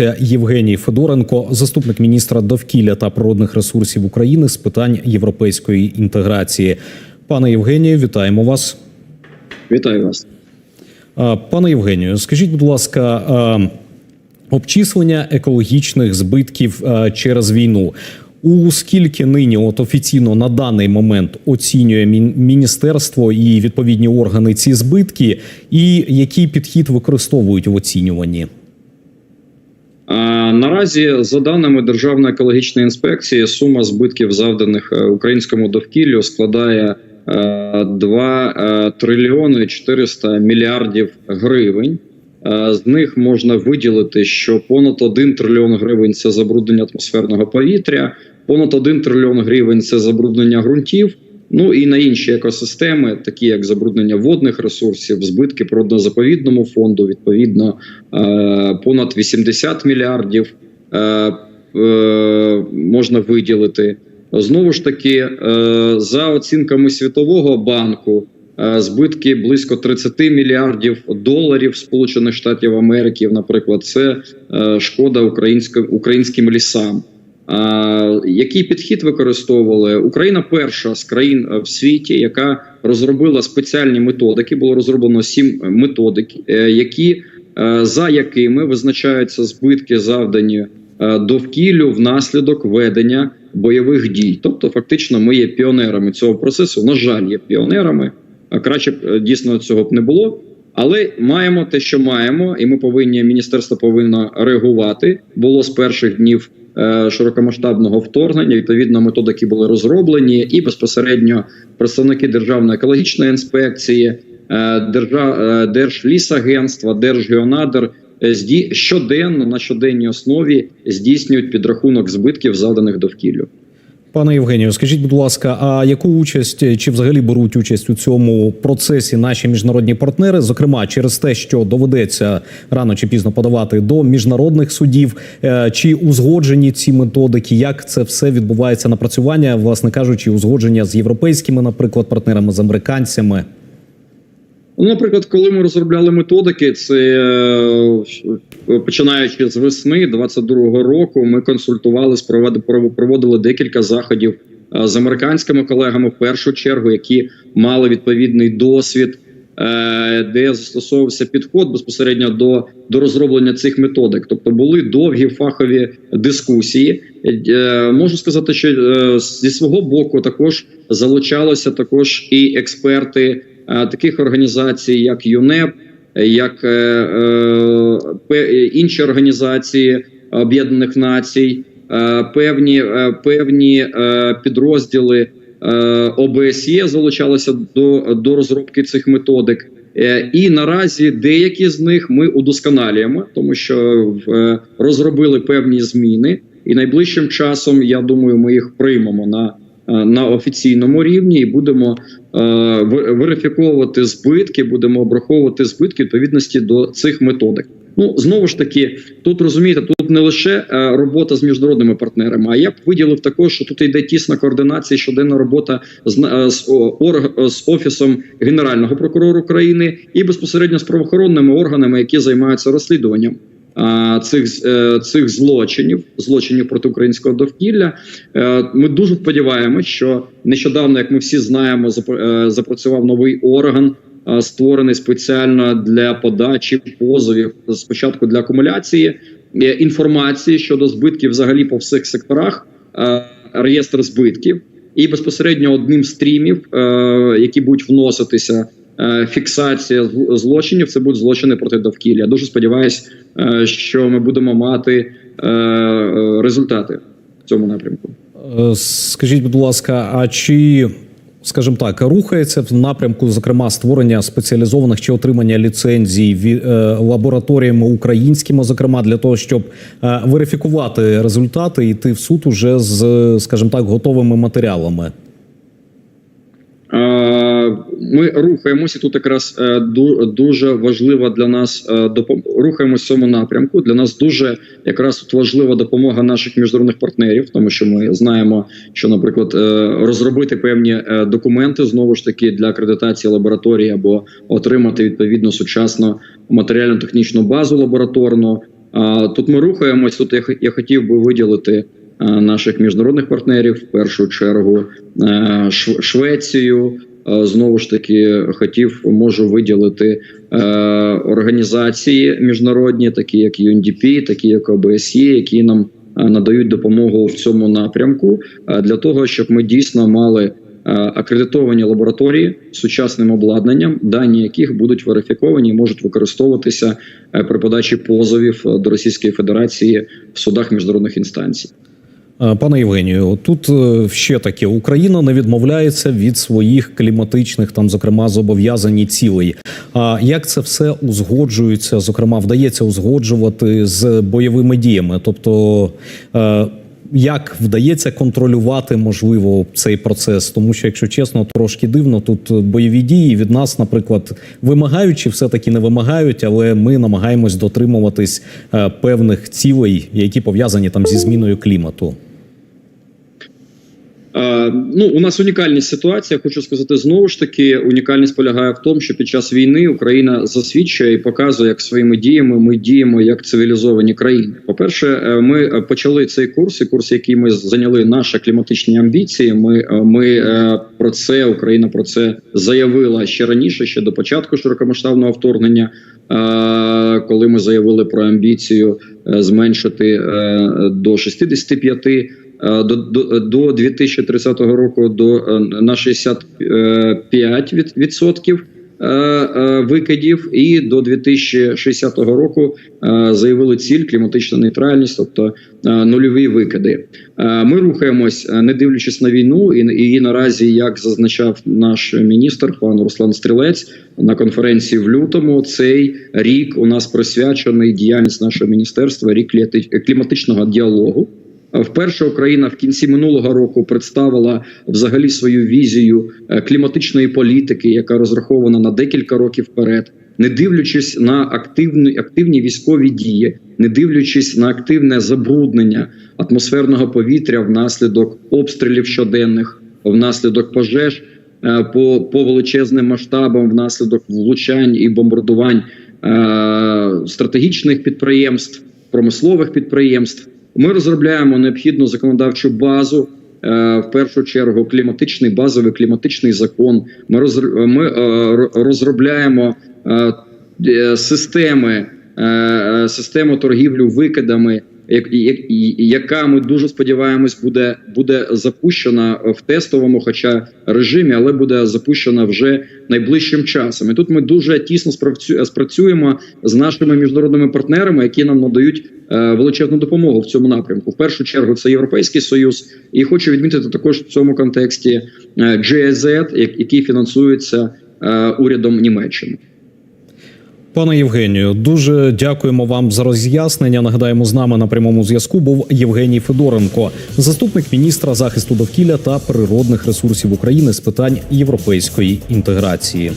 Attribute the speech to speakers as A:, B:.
A: долучається Євгеній Федоренко, заступник міністра довкілля та природних ресурсів України з питань європейської інтеграції. Пане Євгенію, вітаємо вас.
B: Вітаю вас.
A: Пане Євгенію, скажіть, будь ласка, обчислення екологічних збитків через війну. У скільки нині от офіційно на даний момент оцінює міністерство і відповідні органи ці збитки, і який підхід використовують в оцінюванні?
B: А, наразі, за даними Державної екологічної інспекції, сума збитків, завданих е, українському довкіллю, складає е, 2 е, трильйони 400 мільярдів гривень. Е, З них можна виділити, що понад 1 трильйон гривень це забруднення атмосферного повітря, понад 1 трильйон гривень це забруднення ґрунтів. Ну і на інші екосистеми, такі як забруднення водних ресурсів, збитки природно-заповідному фонду, відповідно е, понад 80 мільярдів е, е, можна виділити. Знову ж таки, за оцінками Світового банку, збитки близько 30 мільярдів доларів Сполучених Штатів Америки. Наприклад, це шкода українським лісам. Який підхід використовували Україна перша з країн е, в світі, яка розробила спеціальні методики. Було розроблено сім методик, е, які е, за якими визначаються збитки, завдані е, довкіллю внаслідок ведення бойових дій. Тобто, фактично, ми є піонерами цього процесу. На жаль, є піонерами. А Краще б е, дійсно цього б не було. Але маємо те, що маємо, і ми повинні міністерство повинно реагувати. Було з перших днів е, широкомасштабного вторгнення. Відповідно, методики були розроблені, і безпосередньо представники Державної екологічної інспекції, е, Держа, е, Держлісагентства, Держгеонадр е, щоденно на щоденній основі здійснюють підрахунок збитків, завданих довкіллю.
A: Пане Євгенію, скажіть, будь ласка, а яку участь чи взагалі беруть участь у цьому процесі наші міжнародні партнери? Зокрема, через те, що доведеться рано чи пізно подавати до міжнародних судів, е, чи узгоджені ці методики? Як це все відбувається напрацювання, власне кажучи, узгодження з європейськими, наприклад, партнерами з американцями?
B: Ну, наприклад, коли ми розробляли методики, це е, починаючи з весни 22-го року, ми консультували, проводили, декілька заходів е, з американськими колегами в першу чергу, які мали відповідний досвід, е, де застосовувався підход безпосередньо до, до розроблення цих методик. Тобто були довгі фахові дискусії. Можу сказати, що зі свого боку також залучалися також і експерти таких організацій, як ЮНЕП, як е, е, інші організації Об'єднаних Націй, е, певні, певні підрозділи ОБСЄ залучалися до, до розробки цих методик. І наразі деякі з них ми удосконалюємо, тому що е, розробили певні зміни, і найближчим часом я думаю, ми їх приймемо на, на офіційному рівні і будемо е, верифіковувати збитки, будемо обраховувати збитки відповідності до цих методик. Ну знову ж таки, тут розумієте, тут не лише е, робота з міжнародними партнерами, а я б виділив також, що тут йде тісна координація, щоденна робота з, е, з, з офісом генерального прокурора України і безпосередньо з правоохоронними органами, які займаються розслідуванням цих, е, цих злочинів, злочинів проти українського довкілля. Е, Ми дуже сподіваємось, що нещодавно, як ми всі знаємо, запр- е, запрацював новий орган, е, створений спеціально для подачі позовів, спочатку для акумуляції е, інформації щодо збитків взагалі по всіх секторах, е, реєстр збитків. І безпосередньо одним з стрімів, е, які будуть вноситися, е, фіксація злочинів, це будуть злочини проти довкілля. Дуже сподіваюсь, е, що ми будемо мати е, е, результати в цьому напрямку.
A: Е, Скажіть, будь ласка, а чи, скажімо так, рухається в напрямку, зокрема, створення спеціалізованих чи отримання ліцензій е, лабораторіями українськими, зокрема, для того, щоб е, верифікувати результати і йти в суд уже з, скажімо так, готовими матеріалами?
B: Е, Ми рухаємося тут. Якраз е, ду- дуже важлива для нас е, рухаємося в цьому напрямку. Для нас дуже якраз тут важлива допомога наших міжнародних партнерів, тому що ми знаємо, що, наприклад, е, розробити певні документи знову ж таки для акредитації лабораторії або отримати відповідно сучасну матеріально-технічну базу лабораторну. Тут ми рухаємось. Тут я, хотів би виділити наших міжнародних партнерів в першу чергу Швецію. Е, Знову ж таки, хотів можу виділити е, організації міжнародні, такі як UNDP, такі як ОБСЄ, які нам е, надають допомогу в цьому напрямку е, для того, щоб ми дійсно мали акредитовані лабораторії з сучасним обладнанням, дані яких будуть верифіковані і можуть використовуватися при подачі позовів до Російської Федерації в судах міжнародних інстанцій.
A: Е, Пане Євгенію, тут е, ще таке: Україна не відмовляється від своїх кліматичних, там, зокрема, зобов'язань і цілей. А як це все узгоджується? Зокрема, вдається узгоджувати з бойовими діями? Тобто, е, як вдається контролювати можливо цей процес? Тому що, якщо чесно, трошки дивно, тут бойові дії від нас, наприклад, вимагають чи все таки не вимагають, але ми намагаємось дотримуватись певних цілей, які пов'язані там зі зміною клімату.
B: Е, ну, у нас унікальність ситуація. Хочу сказати знову ж таки, унікальність полягає в тому, що під час війни Україна засвідчує і показує, як своїми діями ми діємо як цивілізовані країни. По перше, ми почали цей курс, і курс, який ми зайняли наші кліматичні амбіції. Ми, е, ми е, про це Україна про це заявила ще раніше, ще до початку широкомасштабного вторгнення. е, Коли ми заявили про амбіцію е, зменшити е, до 65 е, до, до, до 2030 року до е, на 65 від, відсотків е, е, викидів, і до 2060 року е, заявили ціль кліматична нейтральність, тобто е, нульові викиди. Е, Ми рухаємось, е, не дивлячись на війну, і, і наразі, як зазначав наш міністр, пан Руслан Стрілець, на конференції в лютому, цей рік у нас присвячений діяльність нашого міністерства, рік кліматичного діалогу. Вперше Україна в кінці минулого року представила взагалі свою візію е, кліматичної політики, яка розрахована на декілька років вперед, не дивлячись на активні, активні військові дії, не дивлячись на активне забруднення атмосферного повітря внаслідок обстрілів щоденних, внаслідок пожеж е, по, по величезним масштабам, внаслідок влучань і бомбардувань е, стратегічних підприємств, промислових підприємств. Ми розробляємо необхідну законодавчу базу. е, В першу чергу кліматичний базовий кліматичний закон. Ми розр- ми е, розробляємо е, системи, систему торгівлю викидами, яка ми дуже сподіваємось буде, буде запущена в тестовому, хоча режимі, але буде запущена вже найближчим часом. І тут ми дуже тісно спрацюємо з нашими міжнародними партнерами, які нам надають е, величезну допомогу в цьому напрямку. В першу чергу це Європейський Союз, і хочу відмітити також в цьому контексті е, GIZ, як- який фінансується е, урядом Німеччини.
A: Пане Євгенію, дуже дякуємо вам за роз'яснення. Нагадаємо, з нами на прямому зв'язку був Євгеній Федоренко, заступник міністра захисту довкілля та природних ресурсів України з питань європейської інтеграції.